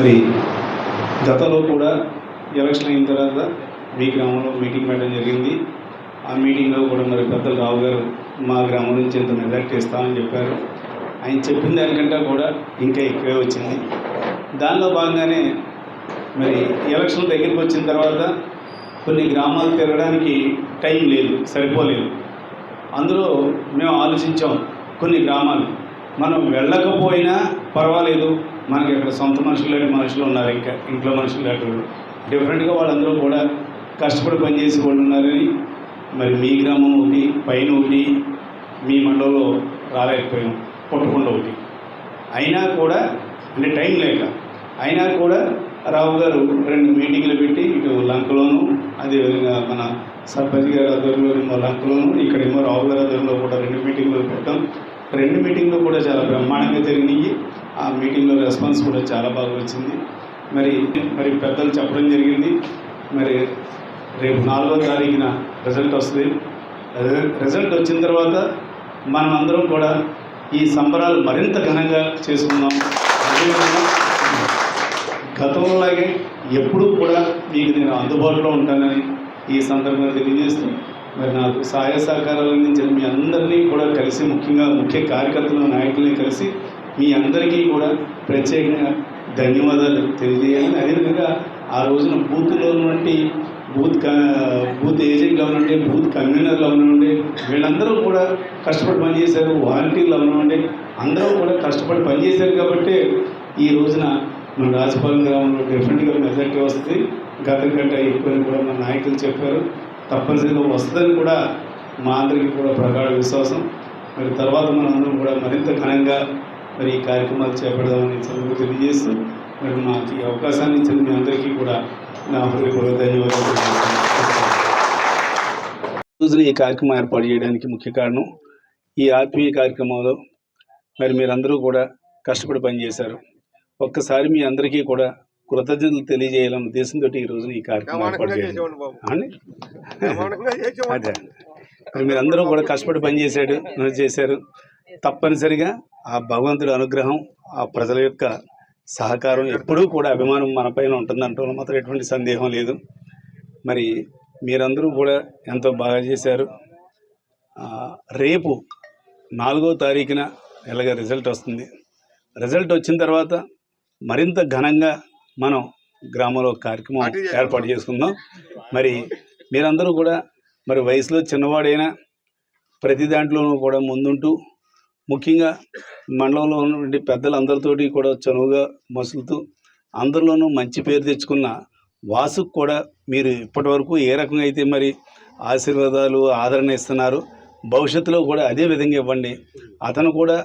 మరి గతంలో కూడా ఎలక్షన్ అయిన తర్వాత మీ గ్రామంలో మీటింగ్ పెట్టడం జరిగింది. ఆ మీటింగ్లో కూడా మరి పెద్దలు రావు గారు మా గ్రామం నుంచి ఇంత మెజార్టీ ఇస్తామని చెప్పారు. ఆయన చెప్పిన దానికంటే కూడా ఇంకా ఎక్కువే వచ్చింది. దానిలో భాగంగానే మరి ఎలక్షన్ దగ్గరికి వచ్చిన తర్వాత కొన్ని గ్రామాలు తిరగడానికి టైం లేదు సరిపోలేదు. అందులో మేము ఆలోచించాం కొన్ని గ్రామాలు. మనం వెళ్ళకపోయినా పర్వాలేదు. మనకి ఇక్కడ సొంత మనుషులు లాంటి మనుషులు ఉన్నారు ఇంకా ఇంట్లో మనుషులు లాంటి వాళ్ళు. డిఫరెంట్గా వాళ్ళందరూ కూడా కష్టపడి పనిచేసి వాళ్ళు ఉన్నారని మరి మీ గ్రామం ఒకటి పైన ఒకటి మీ మండలంలో రాలేకపోయాం. పుట్టకుండా ఒకటి. అయినా కూడా అంటే టైం లేక అయినా కూడా రావు గారు రెండు మీటింగ్లు పెట్టి ఇటు లంకలోను అదేవిధంగా మన సర్పంచ్ గారి ఆధ్వర్యంలో ఏమో లంకలోను ఇక్కడేమో రావు గారి ఆధ్వర్యంలో కూడా రెండు మీటింగ్లు పెట్టాం రెండు మీటింగ్లు కూడా చాలా బ్రహ్మాండంగా జరిగినాయి. ఆ మీటింగ్లో రెస్పాన్స్ కూడా చాలా బాగా వచ్చింది. మరి మరి పెద్దలు చెప్పడం జరిగింది. మరి రేపు నాలుగో తారీఖున రిజల్ట్ వస్తుంది. రిజల్ట్- వచ్చిన తర్వాత మనం అందరం కూడా ఈ సంబరాలు మరింత ఘనంగా చేసుకుందాం. అదేవిధంగా గతంలాగే ఎప్పుడూ కూడా మీకు నేను అందుబాటులో ఉంటానని ఈ సందర్భంగా తెలియజేస్తూ మరి నాకు సహాయ సహకారాలు అందించిన మీ అందరినీ కూడా కలిసి ముఖ్యంగా ముఖ్య కార్యకర్తలు నాయకుల్ని కలిసి మీ అందరికీ కూడా ప్రత్యేకంగా ధన్యవాదాలు తెలియజేయాలని. అదేవిధంగా ఆ రోజున బూత్లో ఉన్నటువంటి బూత్ బూత్ ఏజెంట్లు అవనండి బూత్ కన్వీనర్లు అవనండి వీళ్ళందరూ కూడా కష్టపడి పనిచేశారు. వాలంటీర్లు అవనండి అందరూ కూడా కష్టపడి పనిచేశారు కాబట్టి ఈ రోజున మన రాజపాలెం గ్రామంలో డెఫినెట్గా మెజార్టీ వస్తుంది. గతం కంటే ఎక్కువ కూడా మన నాయకులు చెప్పారు. తప్పనిసరిగా వస్తుందని కూడా మా అందరికీ కూడా ప్రగాఢ విశ్వాసం. మరి తర్వాత మనందరం కూడా మరింత ఘనంగా మరి ఈ కార్యక్రమాలు చేపడదామని చదువు తెలియజేస్తూ మరి మాకు ఈ అవకాశాన్ని ఇచ్చిన మీ అందరికీ కూడా నా హృదయపూర్వక ధన్యవాదాలు రోజున ఈ కార్యక్రమం ఏర్పాటు చేయడానికి ముఖ్య కారణం ఈ ఆత్మీయ కార్యక్రమంలో మరి మీరందరూ కూడా కష్టపడి పనిచేశారు. ఒక్కసారి మీ అందరికీ కూడా కృతజ్ఞతలు తెలియజేయాలన్న ఉద్దేశంతో ఈ రోజున ఈ కార్యక్రమం ఏర్పాటు చేయండి. అండి అదే మరి మీరందరూ కూడా కష్టపడి పనిచేశాడు చేశారు. తప్పనిసరిగా ఆ భగవంతుడి అనుగ్రహం ఆ ప్రజల యొక్క సహకారం ఎప్పుడూ కూడా అభిమానం మన పైన ఉంటుందంటే మాత్రం ఎటువంటి సందేహం లేదు. మరి మీరందరూ కూడా ఎంతో బాగా చేశారు. రేపు నాలుగో తారీఖున ఎలాగ రిజల్ట్ వస్తుంది? రిజల్ట్ వచ్చిన తర్వాత మరింత ఘనంగా మనం గ్రామంలో కార్యక్రమం ఏర్పాటు చేసుకుందాం. మరి మీరందరూ కూడా మరి వయసులో చిన్నవాడైనా ప్రతి దాంట్లోనూ కూడా ముందుంటూ ముఖ్యంగా మండలంలో ఉన్నటువంటి పెద్దలందరితోటి కూడా చనువుగా మసులుతూ అందరిలోనూ మంచి పేరు తెచ్చుకున్న వాసుకు కూడా మీరు ఇప్పటి వరకు ఏ రకంగా అయితే మరి ఆశీర్వాదాలు ఆదరణ ఇస్తున్నారు భవిష్యత్తులో కూడా అదే విధంగా ఇవ్వండి. అతను కూడా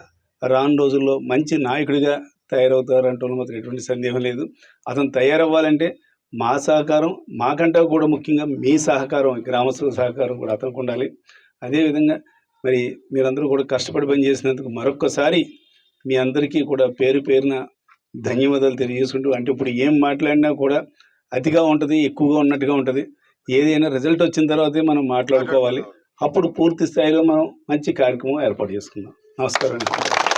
రాను రోజుల్లో మంచి నాయకుడిగా తయారవుతారంటూ మాత్రం ఎటువంటి సందేహం లేదు. అతను తయారవ్వాలంటే మా సహకారం మాకంటే కూడా ముఖ్యంగా మీ సహకారం గ్రామస్తుల సహకారం కూడా అతనికి ఉండాలి. అదేవిధంగా మరి మీరందరూ కూడా కష్టపడి పనిచేసినందుకు మరొక్కసారి మీ అందరికీ కూడా పేరు పేరున ధన్యవాదాలు తెలియజేసుకుంటూ అంటే ఇప్పుడు ఏం మాట్లాడినా కూడా అతిగా ఉంటుంది ఎక్కువగా ఉన్నట్టుగా ఉంటుంది. ఏదైనా రిజల్ట్ వచ్చిన తర్వాతే మనం మాట్లాడుకోవాలి. అప్పుడు పూర్తి స్థాయిలో మనం మంచి కార్యక్రమం ఏర్పాటు చేసుకుందాం. నమస్కారం అండి.